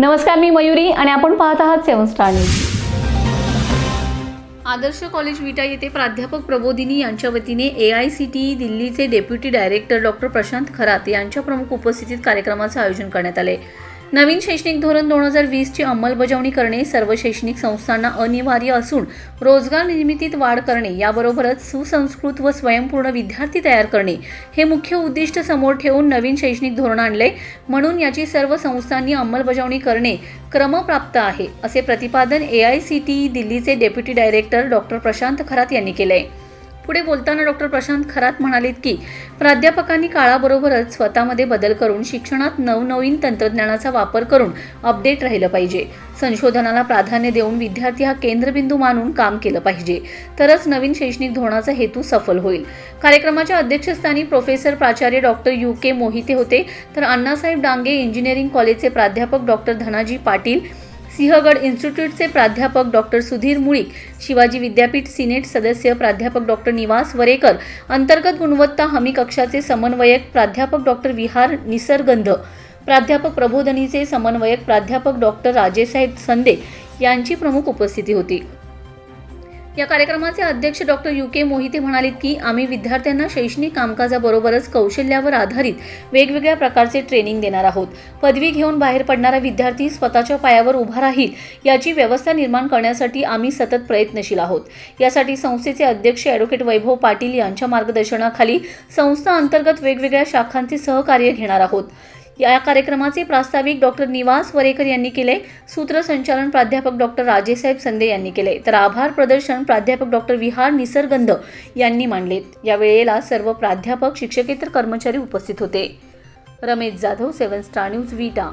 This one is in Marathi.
नमस्कार मी मयुरी आणि आपण पाहत आहात seven star news. Adarsh college Vita येथे प्राध्यापक प्रबोधिनी यांच्या वतीने ए आय सी टी दिल्लीचे deputy director doctor Prashant Kharat यांच्या प्रमुख उपस्थितीत कार्यक्रमाचं आयोजन करण्यात आले. नवीन शैक्षणिक धोरण दोन हजार वीसची अंमलबजावणी करणे सर्व शैक्षणिक संस्थांना अनिवार्य असून रोजगार निर्मितीत वाढ करणे याबरोबरच सुसंस्कृत व स्वयंपूर्ण विद्यार्थी तयार करणे हे मुख्य उद्दिष्ट समोर ठेवून नवीन शैक्षणिक धोरण आणले म्हणून याची सर्व संस्थांनी अंमलबजावणी करणे क्रमप्राप्त आहे असे प्रतिपादन A I C T E दिल्लीचे deputy director doctor Prashant Kharat यांनी केले आहे पुढे बोलताना डॉक्टर प्रशांत खरात म्हणालेत की प्राध्यापकांनी काळाबरोबरच स्वतःमध्ये बदल करून शिक्षणात नवनवीन तंत्रज्ञानाचा वापर करून अपडेट राहिलं पाहिजे. संशोधनाला प्राधान्य देऊन विद्यार्थी हा केंद्रबिंदू मानून काम केलं पाहिजे. तरच नवीन शैक्षणिक धोरणाचा हेतू सफल होईल. कार्यक्रमाच्या अध्यक्षस्थानी प्रोफेसर प्राचार्य डॉक्टर यू. के. मोहिते होते. तर अण्णासाहेब डांगे इंजिनिअरिंग कॉलेजचे प्राध्यापक डॉक्टर धनाजी पाटील सिंहगड इन्स्टिट्यूटचे प्राध्यापक डॉक्टर सुधीर मुळीक शिवाजी विद्यापीठ सिनेट सदस्य प्राध्यापक डॉक्टर निवास वरेकर अंतर्गत गुणवत्ता हमी कक्षाचे समन्वयक प्राध्यापक डॉक्टर विहार निसर्गंध प्राध्यापक प्रबोधनीचे समन्वयक प्राध्यापक डॉक्टर राजेसाहेब संदे यांची प्रमुख उपस्थिती होती. या कार्यक्रमाचे अध्यक्ष डॉक्टर यू के मोहिते म्हणाले की आम्ही विद्यार्थ्यांना शैक्षणिक कामकाजाबरोबरच कौशल्यावर आधारित वेगवेगळ्या प्रकारचे ट्रेनिंग देणार आहोत. पदवी घेऊन बाहेर पडणारा विद्यार्थी स्वतःच्या पायावर उभा राहील याची व्यवस्था निर्माण करण्यासाठी आम्ही सतत प्रयत्नशील आहोत. यासाठी संस्थेचे अध्यक्ष ॲडव्होकेट वैभव पाटील यांच्या मार्गदर्शनाखाली संस्था अंतर्गत वेगवेगळ्या शाखांचे सहकार्य घेणार आहोत. या कार्यक्रमाचे प्रास्ताविक डॉक्टर निवास वरेकर यांनी केले. सूत्रसंचालन प्राध्यापक डॉक्टर राजेसाहेब संदे यांनी केले. तर आभार प्रदर्शन प्राध्यापक डॉक्टर विहार निसर्गंध यांनी मांडले. या वेळेला सर्व प्राध्यापक शिक्षकेतर कर्मचारी उपस्थित होते. Ramesh Jadhav seven star news Vita.